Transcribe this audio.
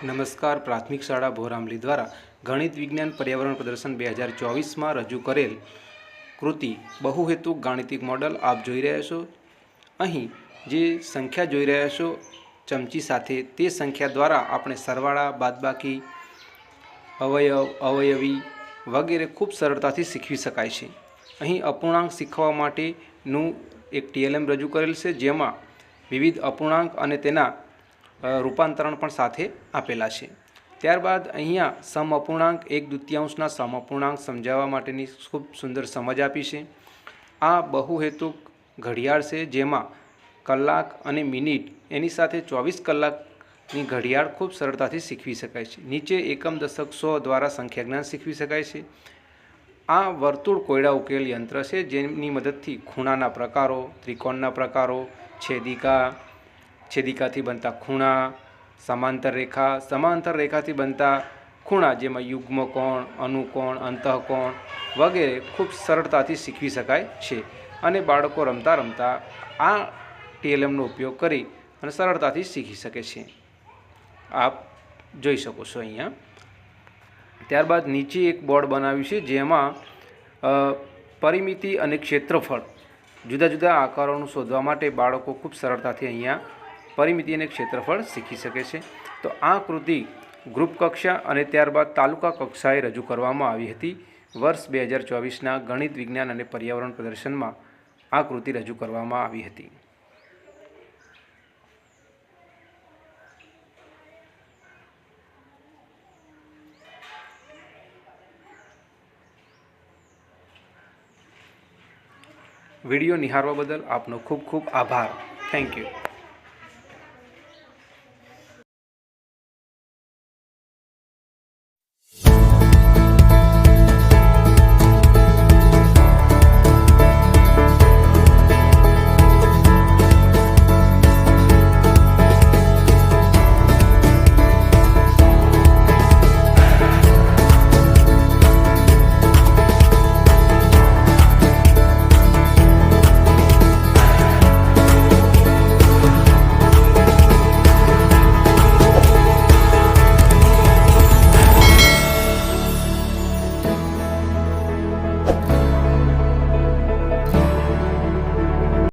નમસ્કાર પ્રાથમિક શાળા ભોરામલી દ્વારા ગણિત વિજ્ઞાન પર્યાવરણ પ્રદર્શન બે હજાર ચોવીસમાં રજૂ કરેલ કૃતિ બહુહેતુક ગાણિતિક મોડલ આપ જોઈ રહ્યા છો. અહીં જે સંખ્યા જોઈ રહ્યા છો ચમચી સાથે તે સંખ્યા દ્વારા આપણે સરવાળા, બાદબાકી, અવયવ, અવયવી વગેરે ખૂબ સરળતાથી શીખવી શકાય છે. અહીં અપૂર્ણાંક શીખવા માટેનું એક ટીએલએમ રજૂ કરેલ છે જેમાં વિવિધ અપૂર્ણાંક અને તેના રૂપાંતરણ પણ સાથે આપેલા છે. ત્યારબાદ અહીંયા સમ અપૂર્ણાંક, એક દ્વિતીયાંશના સમ અપૂર્ણાંક સમજાવવા માટેની ખૂબ સુંદર સમજ આપી છે. આ બહુહેતુક ઘડિયાળ છે જેમાં કલાક અને મિનિટ એની સાથે ચોવીસ કલાકની ઘડિયાળ ખૂબ સરળતાથી શીખવી શકાય છે. નીચે એકમ દશક સો દ્વારા સંખ્યાજ્ઞાન શીખવી શકાય છે. આ વર્તુળ કોયડા ઉકેલ યંત્ર છે જેની મદદથી ખૂણાના પ્રકારો, ત્રિકોણના પ્રકારો, છેદિકા છેદિકાથી બનતા ખૂણા, સમાંતર રેખા, સમાંતર રેખાથી બનતા ખૂણા, જેમાં યુગ્મ કોણ અનુકોણ, અંતઃકોણ વગેરે ખૂબ સરળતાથી શીખવી શકાય છે અને બાળકો રમતા રમતા આ ટીએલએમનો ઉપયોગ કરી અને સરળતાથી શીખી શકે છે. આપ જોઈ શકો છો અહીંયા. ત્યારબાદ નીચે એક બોર્ડ બનાવ્યું છે, જેમાં પરિમિતિ અને ક્ષેત્રફળ જુદા જુદા આકારોનું શોધવા માટે બાળકો ખૂબ સરળતાથી અહીંયા પરિમિતિ અને ક્ષેત્રફળ શીખી શકે છે. તો આ કૃતિ ગ્રુપ કક્ષા અને ત્યારબાદ તાલુકા કક્ષાએ રજૂ કરવામાં આવી હતી. વર્ષ બે હજાર ચોવીસના ગણિત, વિજ્ઞાન અને પર્યાવરણ પ્રદર્શનમાં આ કૃતિ રજૂ કરવામાં આવી હતી. વીડિયો નિહાળવા બદલ આપનો ખૂબ ખૂબ આભાર. Thank you